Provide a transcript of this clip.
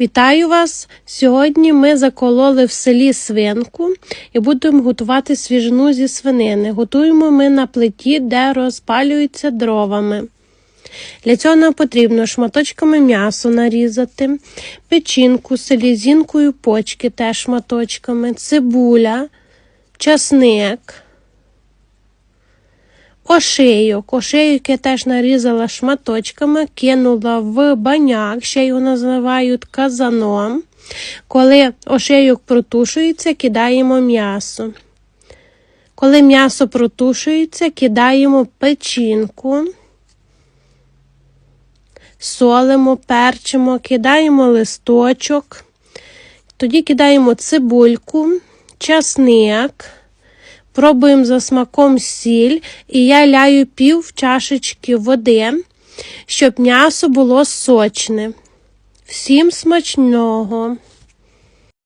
Вітаю вас! Сьогодні ми закололи в селі свинку і будемо готувати свіжину зі свинини. Готуємо ми на плиті, де розпалюються дровами. Для цього нам потрібно шматочками м'ясо нарізати, печінку, селізінкою, почки теж шматочками, цибуля, часник, ошийок. Ошийок я теж нарізала шматочками, кинула в баняк, ще його називають казаном. Коли ошийок протушується, кидаємо м'ясо. Коли м'ясо протушується, кидаємо печінку, солимо, перчимо, кидаємо листочок, тоді кидаємо цибульку, часник, пробуємо за смаком сіль, і я ляю пів чашечки води, щоб м'ясо було сочне. Всім смачного!